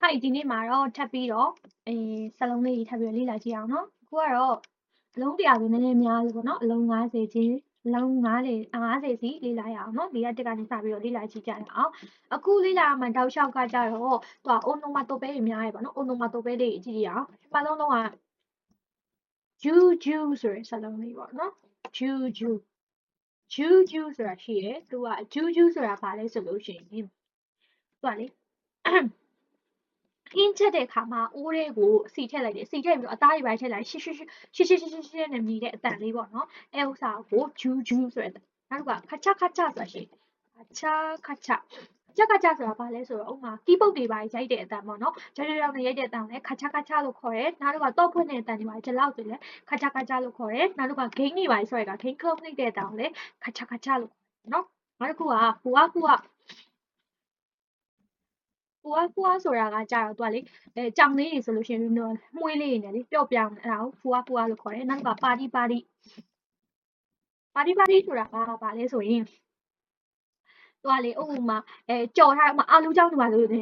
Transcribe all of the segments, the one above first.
ဟိုက်ဒီနေ့မှာတော့ထပ်ပြီးတော့အဲစလုံးလေးထပ်ပြီးတော့လေ့လာကြည့်အောင်နော်အခုကတော့အလုံး100ဆိုနည်းနည်းများလို့ပေါ့နော်အလုံး90ချင်းအလုံး90 50စီလေ့လာရအောင်နော်ဒီကတက်ကနေစပြီးတော့လေ့လာကြည့်ကြရအောင်အခုလေ့လာမှတောက်လျှောက်ကကြတော့သူကအိုနိုမာတိုပဲတွေများရပါတော့အိုနိုမာတိုပဲတွေကြည့်ကြရအောင်ပထမဆုံးလုံးကဂျူဂျူဆိုတဲ့စလုံးလေးပေါ့နော်ဂျူဂျူဂျူဂျူဆိုတာရှိတယ်သူကဂျူဂျူဆိုတာဘာလဲဆိုလို့ရှိရင်သူကလေဟ င်းချက်တဲ့အခါမှာအိုးတွေကိုစီထည့်လိုက်တယ်စီထည့်ပြီးတော့အသားတွေပိုင်းထည့်လိုက်ရှစ်ရှစ်ရှစ်ရှစ်ရှစ်ရှစ်ရှစ်နဲ့မြည်တဲ့အတန်လေးပေါ့နော်အဲဥစ္စာကိုဂျူးဂျူးဆိုတဲ့နောက်ကခချခချဆိုတာရှိခချခချကြက်ကကြဆိုတာဘာလဲဆိုတော့ဥမာကီးပုတ်တွေပါရိုက်တဲ့အတန်ပေါ့နော်ကြောင်ကြောင်နဲ့ရိုက်တဲ့အတန်ကိုလည်းခချခချလို့ခေါ်တယ်နောက်တော့တော့ဖွင့်တဲ့အတန်တွေပါဒီလောက်ဆိုလည်းခချခချလို့ခေါ်တယ်နောက်တော့ဂိမ်းတွေပါဆိုရတာဂိမ်းခုံးနေတဲ့အတန်ကိုလည်းခချခချလို့နော်နောက်တစ်ခုကဟိုကဟိုက ကိုကဖွားဆိုတာကကြတော့သူကလေအဲကြောင်လေးတွေဆိုလို့ရှိရင်မှွေးလေးတွေနဲ့လေပျော့ပြောင်းအဲ့ဒါကိုဖွားဖွားလို့ခေါ်တယ်နောက်ကပါတီပါတီပါတီပါတီဆိုတာကဘာလဲဆိုရင်သူကလေဥပမာအဲကြော်ထားဥပမာအာလူးကြောင်းတွေပါလို့ဒီ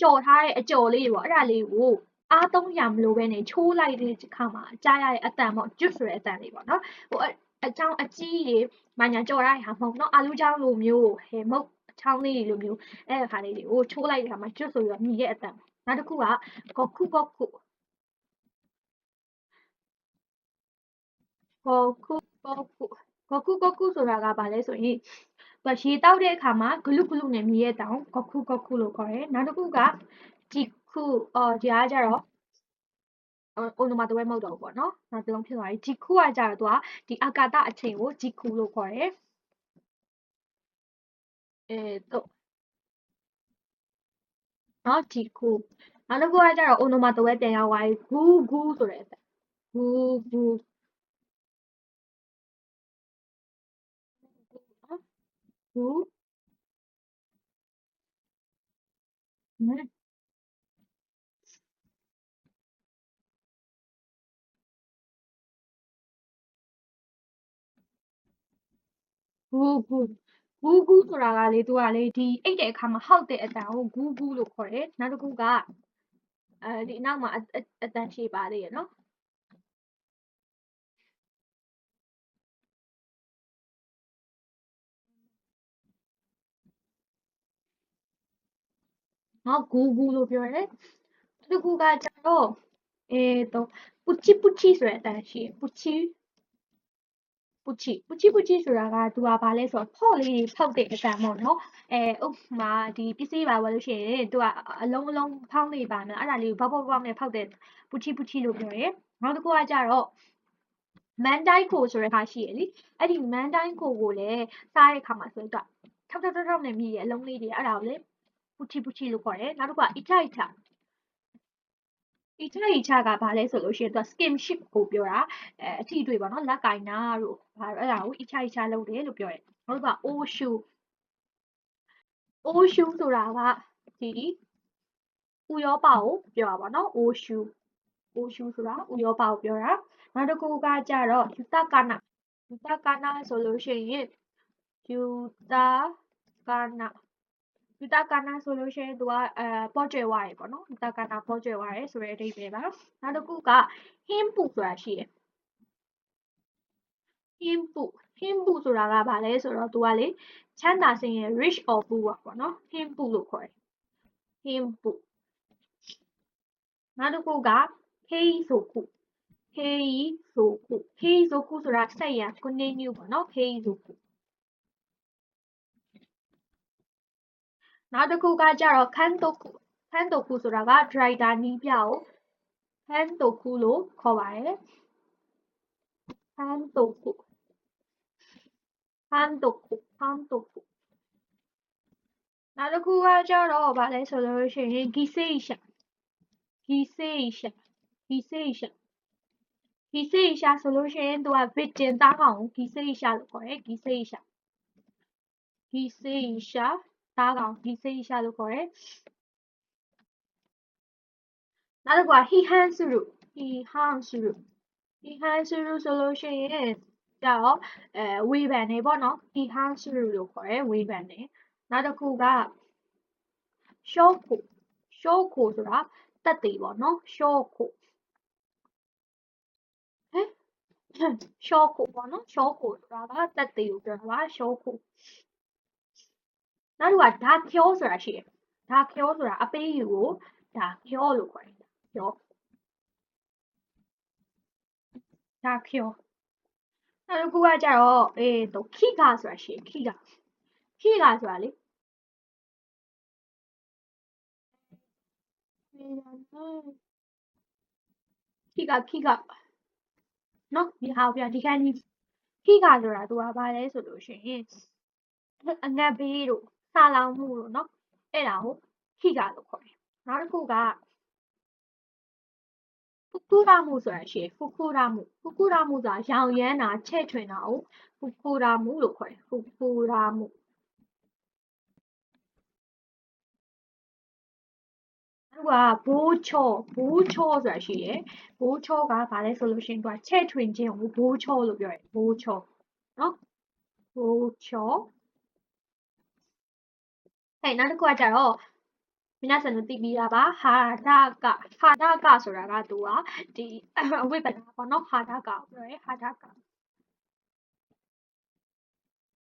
ကြော်ထားတဲ့အကြော်လေးတွေပေါ့အဲ့ဒါလေးကိုအားသုံးရမလို့ပဲနေချိုးလိုက်တဲ့ခါမှာကြားရတဲ့အတန်ပေါ့ juice ဆိုတဲ့အတန်လေးပေါ့နော်ဟိုအချောင်းအကြီးတွေမညာကြော်ရတဲ့ဟာမဟုတ်နော်အာလူးကြောင်းလိုမျိုးဟဲမဟုတ် ချောင်းလေးတွေလိုမျိုးအဲ့အခါလေးတွေကိုချိုးလိုက်တဲ့အခါမှာကျွတ်ဆိုပြီးတော့မြည်ရဲ့အတန်နောက်တစ်ခုကဂေါခုဂေါခုဂေါခုဂေါခုဂေါခုဂေါခုဆိုတာကဘာလဲဆိုရင်သူရေတောက်တဲ့အခါမှာဂလုဂလုနဲ့မြည်ရဲ့တောင်ဂေါခုဂေါခုလို့ခေါ်တယ်နောက်တစ်ခုကဂျီခုအော်ဒီအားကြတော့အိုနိုမာတိုဝဲမဟုတ်တော့ဘူးပေါ့နော်။နောက်တစ်လုံးဖြစ်သွားပြီ။ဂျီခုကကြတော့သူကဒီအာကာသအချိန်ကိုဂျီခုလို့ခေါ်တယ်။ えっと、နော်ဒီခုနောက်တစ်ခုကကျတော့ オノマトペပြန်ရောက်သွားပြီဂူးဂူးဆိုတဲ့အတန်ဂူးဂူးနော်ဂူးဟမ်ဂူးဂူး ဂူးဂူးဆိုတာကလေသူကလေဒီအိတ်တဲ့အခါမှာဟောက်တဲ့အတန်ကိုဂူးဂူးလို့ခေါ်တယ်နောက်တစ်ခုကအဲဒီနောက်မှာအတန်ရှည်ပါသေးရနော်နော်ဂူးဂူးလို့ပြောတယ်တစ်ခုကကျတော့အဲတော့ပူချီပူချီဆိုတဲ့အတန်ရှိပူချီ ပူချီပူချီပူချီဆိုတာကသူကဘာလဲဆိုတော့ဖော့လေးတွေဖောက်တဲ့အတန်ပေါ့နော်အဲဥပမာဒီပစ္စည်းပါဝယ်လို့ရှိရင်သူကအလုံးအလုံးဖောင်းနေပါမယ်အဲ့ဒါလေးကိုဘောက်ဘောက်ဘောက်နဲ့ဖောက်တဲ့ပူချီပူချီလို့ပြောရဲနောက်တစ်ခုကကြတော့မန်တိုင်းကိုဆိုတဲ့ဟာရှိရလေအဲ့ဒီမန်တိုင်းကိုကိုလည်းစားတဲ့အခါမှာဆိုတော့ထောက်ထောက်ထောက်ထောက်နဲ့မြည်ရဲ့အလုံးလေးတွေအဲ့ဒါကိုလေပူချီပူချီလို့ခေါ်တယ်နောက်တစ်ခုကအီထိုက်တာ အီချာအီချာကဘာလဲဆိုလို့ရှိရင်သူက skinship ကိုပြောတာအဲအထီးတွေ့ပါတော့လက်ကင်နာတို့ဘာအဲ့ဒါကိုအီချာအီချာလုပ်တယ်လို့ပြောတယ်နောက်တစ်ခါ o shoe o shoe ဆိုတာကဒီဥရောပကိုပြောတာပါနော် o shoe o shoe ဆိုတာဥရောပကိုပြောတာနောက်တစ်ခုကကြတော့ယူတာကာနာယူတာကာနာဆိုလို့ရှိရင်ယူတာကာနာ ယူတာကာနာဆိုလို့ရှိရင်သူကအဲပေါ်ကျွယ်ဝါရယ်ပေါ့နော်ယူတာကာနာပေါ်ကျွယ်ဝါရယ်ဆိုတဲ့အဓိပ္ပာယ်ပါနောက်တစ်ခုကဟင်းပူဆိုတာရှိတယ်ဟင်းပူဟင်းပူဆိုတာကဘာလဲဆိုတော့သူကလေချမ်းသာစင်ရဲ့ rich or poor ပေါ့နော်ဟင်းပူလို့ခေါ်တယ်ဟင်းပူနောက်တစ်ခုကခေးဆိုခုခေးဆိုခုခေးဆိုခုဆိုတာဆက်ရ continue ပေါ့နော်ခေးဆိုခု နောက်တစ်ခုကကြတော့ခန်းတုခုခန်းတုခုဆိုတာက driver နီးပြကိုခန်းတုခုလို့ခေါ်ပါတယ်ခန်းတုခုခန်းတုခုခန်းတုခုနောက်တစ်ခုကကြတော့ဗာလဲဆိုလို့ရှိရင် giseisha giseisha giseisha giseisha ဆိုလို့ရှိရင်သူက victim သားကောင်ကို giseisha လို့ခေါ်တယ် giseisha giseisha သားကောင်ဒီစိတ်ရှာလို့ခေါ်တယ်နောက်တစ်ခုက he han suru he han suru he han suru ဆိုလို့ရှိရင်ကြတော့အဲဝေးဘန်နေပေါ့နော် he han suru လို့ခေါ်တယ်ဝေးဘန်နေနောက်တစ်ခုကရှောခိုရှောခိုဆိုတာတက်သေးပေါ့နော်ရှောခိုဟဲ့ရှောခိုပေါ့နော်ရှောခိုဆိုတာကတက်သေးကိုပြောတာပါရှောခို နောက်တစ်ခုကဒါဖြောဆိုတာရှိတယ်ဒါဖြောဆိုတာအပေးယူကိုဒါဖြောလို့ခေါ်တယ်ဖြောဒါဖြောနောက်တစ်ခုကကြတော့အေးတော့ခိကဆိုတာရှိတယ်ခိကခိကဆိုတာလေခိကခိကနော်ဒီဟာပြဒီကနေ့ခိကဆိုတာသူကဘာလဲဆိုလို့ရှိရင်အငတ်ဘေးတို့ ဆာလောင်မှုတို့နော်အဲ့ဒါကိုခိကလို့ခေါ်တယ်နောက်တစ်ခုကဖူကူရာမှုဆိုတာရှိဖူကူရာမှုဖူကူရာမှုဆိုတာရောင်ရမ်းတာချဲ့ထွင်တာကိုဖူကူရာမှုလို့ခေါ်တယ်ဖူကူရာမှုသူကဘိုးချောဘိုးချောဆိုတာရှိရယ်ဘိုးချောကဘာလဲဆိုလို့ရှိရင်သူကချဲ့ထွင်ခြင်းကိုဘိုးချောလို့ပြောတယ်ဘိုးချောနော်ဘိုးချော ဟဲ့နောက်တစ်ခုကကြတော့မင်းဆက်လို့သိပြီးတာပါဟာဒကဟာဒကဆိုတာကသူကဒီအဝိပ္ပဒါပေါ့နော်ဟာဒကပြောရဲဟာဒက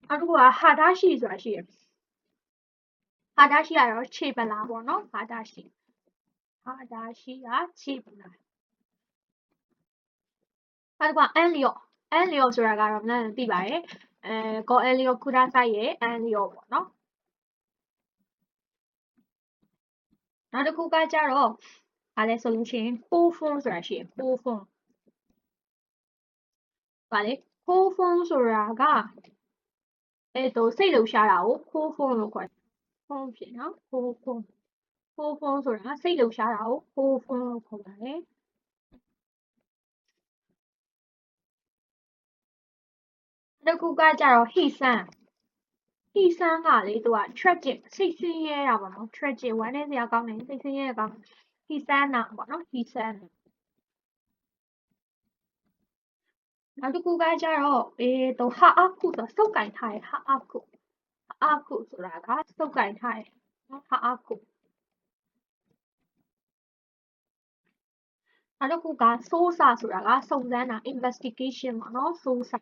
နောက်တစ်ခုကဟာဒရှိဆိုတာရှိရဟာဒရှိကတော့ခြေပလာပေါ့နော်ဟာဒရှိဟာဒရှိကခြေပလာနောက်တစ်ခုကအန်လျော့အန်လျော့ဆိုတာကတော့မင်းသိပါတယ်အဲကောအန်လျော့ကုဒါဆိုင်ရဲ့အန်လျော့ပေါ့နော် နောက်တစ်ခုကကြတော့ဘာလဲဆိုလို့ရှိရင်ပိုးဖုန်းဆိုတာရှိရင်ပိုးဖုန်းဘာလဲခိုးဖုန်းဆိုတာကအဲ့တော့စိတ်လှုပ်ရှားတာကိုခိုးဖုန်းလို့ခေါ်တယ်ဖုန်းဖြစ်နော်ခိုးဖုန်းခိုးဖုန်းဆိုတာစိတ်လှုပ်ရှားတာကိုခိုးဖုန်းလို့ခေါ်ပါတယ်တစ်ခုကကြတော့ဟိဆန် ဟိဆန်းကလေသူက tragic စိတ်ဆင်းရဲတာပေါ့နော် tragic ဝမ်းနည်းစရာကောင်းတယ်စိတ်ဆင်းရဲကောင်းဟိဆန်းနာပေါ့နော်ဟိဆန်းနောက်တစ်ခုကကြတော့အေးတော့ဟာအခုဆိုစုပ်ကင်ထားရဟာအခုအခုဆိုတာကစုပ်ကင်ထားရနော်ဟာအခုနောက်တစ်ခုက source ဆိုတာကစုံစမ်းတာ investigation ပေါ့နော် source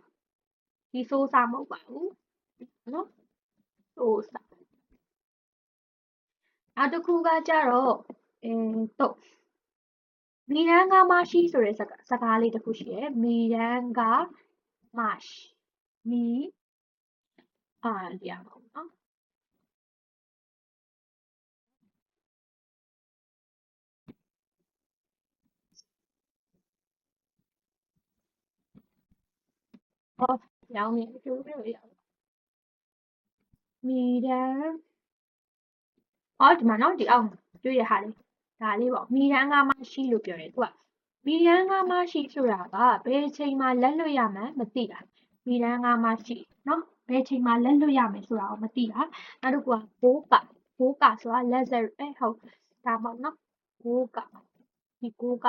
ဒီ source မဟုတ်ပါဘူးနော် ဆိုစာနောက်တစ်ခုကကြတော့အဲတော့မီရန်ကမရှိဆိုတဲ့စကားလေးတစ်ခုရှိတယ်မီရန်ကမရှိမီအာရပါဘူးနော်ဟောရောင်းနေကြိုးပြရအောင် မီတန်းအော်ဒီမှာနော်ဒီအောက်တွေ့ရဟာလေးဒါလေးပေါ့မီတန်းကမရှိလို့ပြောတယ်သူကမီတန်းကမရှိဆိုတာကဘယ်ချိန်မှလက်လွတ်ရမှန်းမသိတာမီတန်းကမရှိနော်ဘယ်ချိန်မှလက်လွတ်ရမယ်ဆိုတာကိုမသိတာနောက်တစ်ခုကဘိုးကဘိုးကဆိုတာ laser အဲဟုတ်ဒါမဟုတ်နော်ဘိုးကဒီကိုကက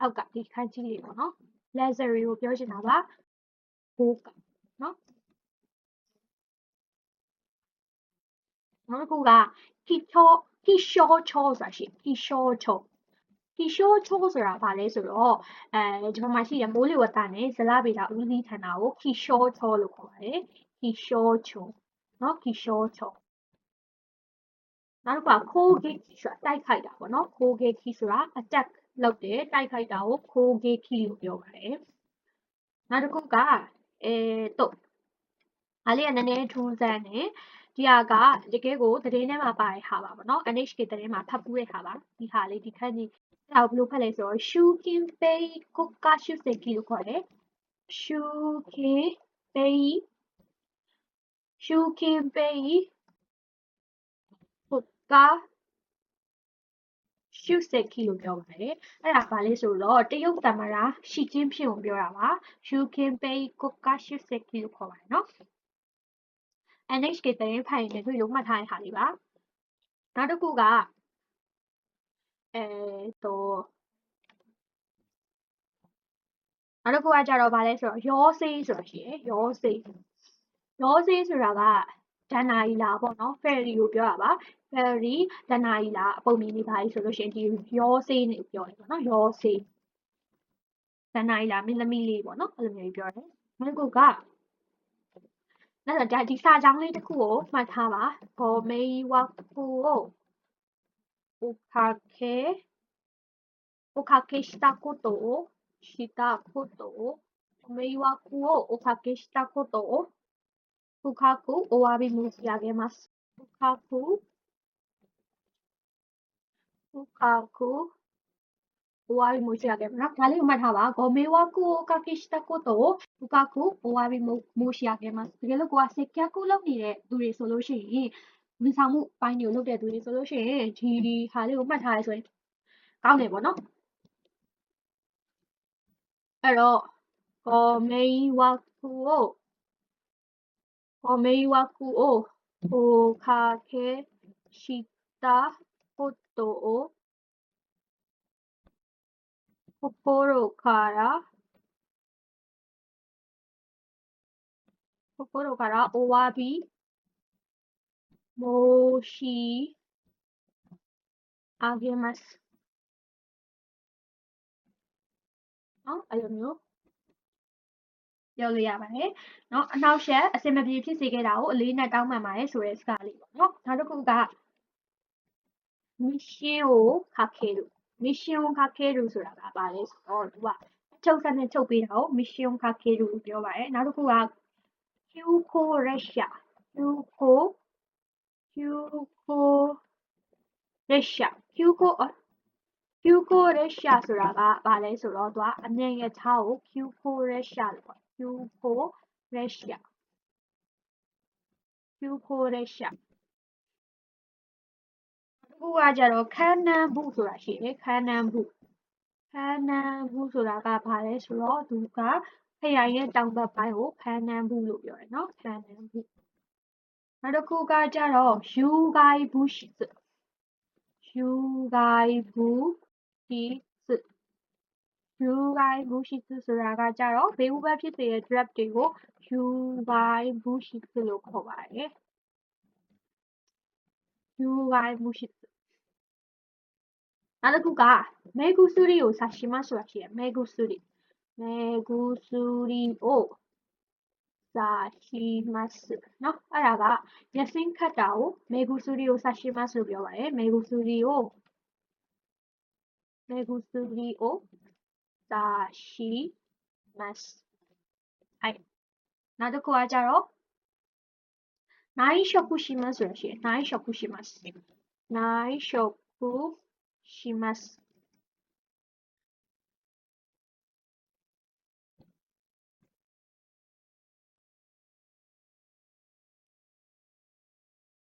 အောက်ကဒီခန်းကြီးလေးပေါ့နော် laser ကိုပြောချင်တာပါဘိုးကနော် နောက်တစ်ခုက kisho kisho cho ဆိုတာရှိ kisho cho kisho cho ဆိုတာဘာလဲဆိုတော့အဲဒီမှာရှိတဲ့မိုးလေဝသနဲ့ဇလဗေဒဦးစီးဌာနကို kisho cho လို့ခေါ်ပါတယ် kisho cho နော် kisho cho နောက်တစ်ခုက kogeki ဆိုတာတိုက်ခိုက်တာပေါ့နော် kogeki ဆိုတာ attack လုပ်တယ်တိုက်ခိုက်တာကို kogeki လို့ပြောပါတယ်နောက်တစ်ခုကအဲတော့အားလေးကနည်းနည်းထူးဆန်းတယ် ဒီဟာကတကယ်ကိုသတင်းထဲမှာပါတဲ့ဟာပါပေါ့နော် NHK သတင်းမှာဖတ်ပူးတဲ့ဟာပါဒီဟာလေးဒီခန်းကြီးအဲ့ဒါကိုဘယ်လိုဖတ်လဲဆိုတော့ Shukin Pei Koka Shuseki လို့ခေါ်တယ် Shukin Pei Shukin Pei Koka ရှုစက်ခီလို့ပြောပါတယ်အဲ့ဒါဘာလဲဆိုတော့တရုတ်သမ္မတရှီကျင်းဖြစ်ကိုပြောတာပါရှုခင်ပေကိုကရှုစက်ခီလို့ခေါ်ပါတယ်နော် NHK သတင်းဖိုင်နဲ့တွေ့လို့မှတ်ထားတဲ့ဟာလေးပါနောက်တစ်ခုကအဲတော့နောက်တစ်ခုကကြတော့ဗာလဲဆိုတော့ရောစေးဆိုတာရှိရယ်ရောစေးရောစေးဆိုတာကဒဏ္ဍာရီလာပေါ့နော် fairy ကိုပြောတာပါ fairy ဒဏ္ဍာရီလာအပုံမြင်နေပါပြီဆိုလို့ရှိရင်ဒီရောစေးနေပြောတယ်ပေါ့နော်ရောစေးဒဏ္ဍာရီလာမင်းသမီးလေးပေါ့နော်အဲ့လိုမျိုးပြောတယ်နောက်တစ်ခုက အဲ့တော့ဒါဒီစာကြောင်းလေးတစ်ခုကိုမှတ်ထားပါဂေါ်မေးဝါကူကိုဥခါခေဥခါခေしたことをしたことを迷惑をおかけしたことを深くお詫び申し上げます。深く深く お詫び申し上げます。ဒါလေးကိုမှတ်ထားပါ။ဂေါ်မေဝါကူကိုကကိစတာကိုတော့ဘူကာကူအိုဝါဘီမိုရှိယာကဲမတ်တကယ်လို့ကိုကစက်ကကူလုပ်နေတဲ့သူတွေဆိုလို့ရှိရင်ဝန်ဆောင်မှုပိုင်းတွေကိုလုပ်တဲ့သူတွေဆိုလို့ရှိရင်ဒီဒီဟာလေးကိုမှတ်ထားရဲဆိုရင်ကောင်းတယ်ပေါ့နော်အဲ့တော့ဂေါ်မေဝါကူကိုဂေါ်မေဝါကူကိုဟိုခါခဲရှိတာကိုတော့心 పొప్పొరో కార పొప్పొరో కార ఓవాబి మోషి ఆగేమస్ နော်အဲ့လိုမျိုးပြောလို့ရပါတယ်နော်အနောက်ရှက်အစင်မပြေဖြစ်စေခဲ့တာကိုအလေးနဲ့တောင်းပန်ပါတယ်ဆိုတဲ့စကားလေးပေါ့နော်နောက်တစ်ခုကမီရှင်းကိုခါခေလို့ mission ခါခဲရူဆိုတာကဘာလဲဆိုတော့သူကချုပ်ဆက်နဲ့ချုပ်ပေးတာကို mission ခါခဲရူလို့ပြောပါတယ်နောက်တစ်ခုက Hugo Russia Hugo Hugo Russia Hugo Hugo Russia ဆိုတာကဘာလဲဆိုတော့သူကအမြန်ရထားကို Hugo Russia လို့ခေါ် Hugo Russia Hugo Russia ခုကကြတော့ခန်းနန်းဘူးဆိုတာရှိတယ်ခန်းနန်းဘူးခန်းနန်းဘူးဆိုတာကဘာလဲဆိုတော့သူကခရိုင်ရဲ့တောင်ဘက်ပိုင်းကိုခန်းနန်းဘူးလို့ပြောတယ်နော်ခန်းနန်းဘူးနောက်တစ်ခုကကြတော့ယူဂိုင်ဘူးရှိစယူဂိုင်ဘူးရှိစယူဂိုင်ဘူးရှိစဆိုတာကကြတော့ဘေးဥပဖြစ်တဲ့ drop တွေကိုယူဂိုင်ဘူးရှိစလို့ခေါ်ပါတယ်ယူဂိုင်ဘူးရှိစ နောက်တစ်ခုကမေဂူဆူရီကိုစာရှိမဆိုတာရှိတယ်မေဂူဆူရီမေဂူဆူရီကိုစာရှိမတ်နော်အဲ့ဒါကရစင်းခတ်တာကိုမေဂူဆူရီကိုစာရှိမတ်လို့ပြောပါတယ်မေဂူဆူရီကိုမေဂူဆူရီကို စာရှိမတ်အဲ့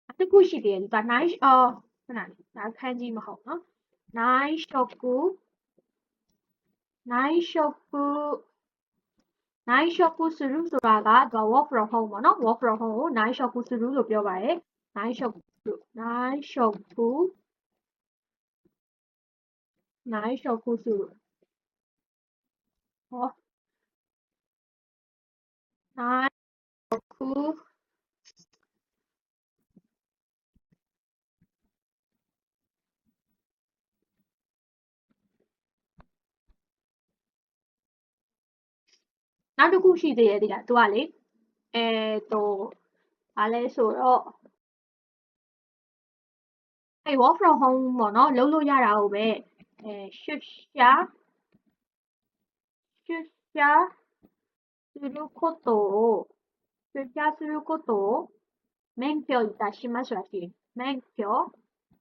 နောက်တစ်ခုကကြတော့နိုင်ရှော့ကူရှိမတ်ဆိုတာရှိတယ်နိုင်ရှော့ကူရှိမတ်နိုင်ရှော့ကူします。တစ်ခုရှိသေးတယ်ဒါ nice အော်ခဏလေးဒါခန်းကြီးမဟုတ်နော် nice shop ကို nice shop ကို nice shop ကိုစရုဆိုတာကဒါ work from home ပေါ့နော် work from home ကို nice shop ကိုစရုလို့ပြောပါတယ် nice shop nice shop ကို najszą kusur. O. Najszą ku. Nào được cũng chỉ thế thì đã tua lấy. Ê, tổ. À lấy số đó. အဲ့ work from home ပေါ့နော်လုံးလို့ရတာဟုတ်ပဲ えー、出社、出社することを、出社することを免許いたしますらしい。免許、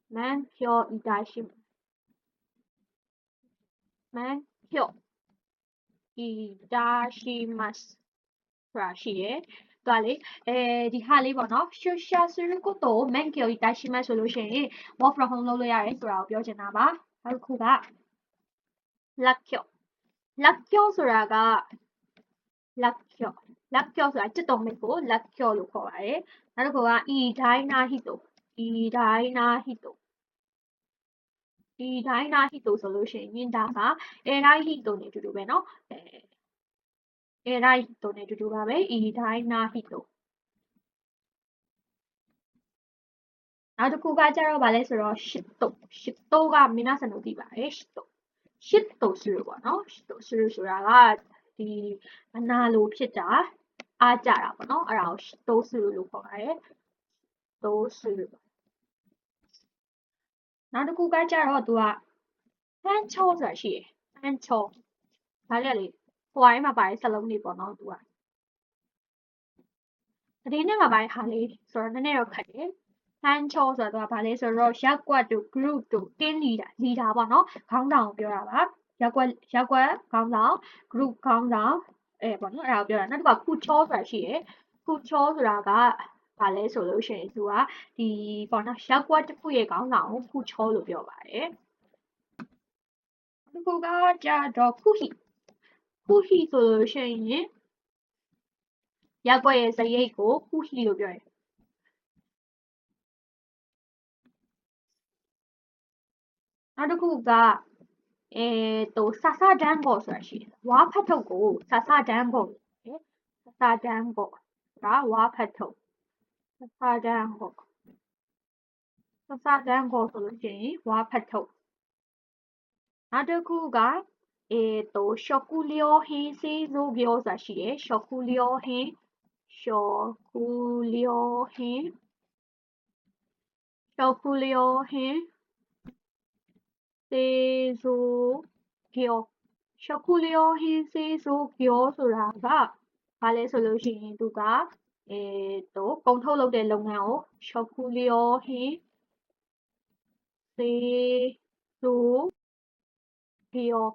免許いたし、免許いたしますらしい。တော့လေအဲဒီဟာလေးပေါ့နော် social することを免許いたしますဆိုလို့ရှိရင် work from home လုပ်လို့ရတယ်ဆိုတာကိုပြောချင်တာပါ နောက်တစ်ခုကလက်ကျော့လက်ကျော့ဆိုတာကလက်ကျော့လက်ကျော့ဆိုတာจิตတော်မိတ်ကိုလက်ကျော့လို့ခေါ်ပါတယ်နောက်တစ်ခုက e ဒိုင်းနာဟီတို e ဒိုင်းနာဟီတို e ဒိုင်းနာဟီတိုဆိုလို့ရှိရင်ဒါက e ဒိုင်းဟီတိုနဲ့အတူတူပဲเนาะအဲ e ဒိုင်းဟီတိုနဲ့အတူတူပါပဲ e ဒိုင်း နောက်တစ်ခုကကျတော့ဗာလဲဆိုတော့ရှစ်တုတ်ရှစ်တုတ်ကမင်းနာဆန်တို့သိပါတယ်ရှစ်တုတ်ရှစ်တုတ်ဆူပေါ့နော်ရှစ်တုတ်ဆူဆိုတာကဒီအနာလိုဖြစ်တာအားကြတာပေါ့နော်အဲ့ဒါကိုရှစ်တုတ်ဆူလို့ခေါ်ပါတယ်တုတ်ဆူနောက်တစ်ခုကကျတော့သူကဟန်ချောဆိုတာရှိတယ်ဟန်ချောဒါလည်းလေဟိုအိုင်းမှာပါတဲ့စလုံးလေးပေါ့နော်သူကတည်င်းနဲ့မှာပါတဲ့ဟာလေးဆိုတော့နည်းနည်းတော့ခက်တယ် ဟန်ချောဆိုတာကဘာလဲဆိုတော့ရက်ကွက်တို့ group တို့ team leader leader ပေါ့နော်ခေါင်းဆောင်ကိုပြောတာပါရက်ကွက်ရက်ကွက်ခေါင်းဆောင် group ခေါင်းဆောင်အဲပေါ့နော်အဲ့ဒါကိုပြောတာနောက်တစ်ခါခုချောဆိုတာရှိရယ်ခုချောဆိုတာကဘာလဲဆိုလို့ရှိရင်သူကဒီပေါ့နော်ရက်ကွက်တစ်ခုရဲ့ခေါင်းဆောင်ကိုခုချောလို့ပြောပါတယ်ဒီခုကကြတော့ခုဟိခုဟိဆိုလို့ရှိရင်ရက်ကွက်ရဲ့ဇရိတ်ကိုခုဟိလို့ပြောတယ် နောက်တစ်ခုကအဲတို့ဆာဆာဒန်ကောဆိုတာရှိတယ်ဝါဖတ်ထုတ်ကိုဆာဆာဒန်ကောဆာဆာဒန်ကောဒါဝါဖတ်ထုတ်ဆာဆာဒန်ကောဆာဆာဒန်ကောဆိုလို့ရှိရင်ဝါဖတ်ထုတ်နောက်တစ်ခုကအဲတို့ရှော့ကူလျောဟင်းစေးဇိုဂျောဆိုတာရှိတယ်ရှော့ကူလျောဟင်းရှော့ကူလျောဟင်းရှော့ကူလျောဟင်း စေဆိုကျော်ရှခုလျောဟင်းစေဆိုကျော်ဆိုတာကဘာလဲဆိုလို့ရှိရင်သူကအဲတော့ကုန်ထုတ်လုပ်တဲ့လုပ်ငန်းကိုရှခုလျောဟင်းစေဆိုကျော်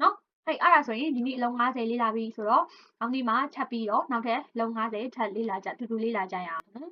နော်ဟဲ့အဲ့ဒါဆိုရင်ဒီနေ့အလုံး50လေးလာပြီဆိုတော့နောက်နေ့မှာချက်ပြီးတော့နောက်ထပ်လုံး50ထပ်လေးလာကြတူတူလေးလာကြရအောင်နော်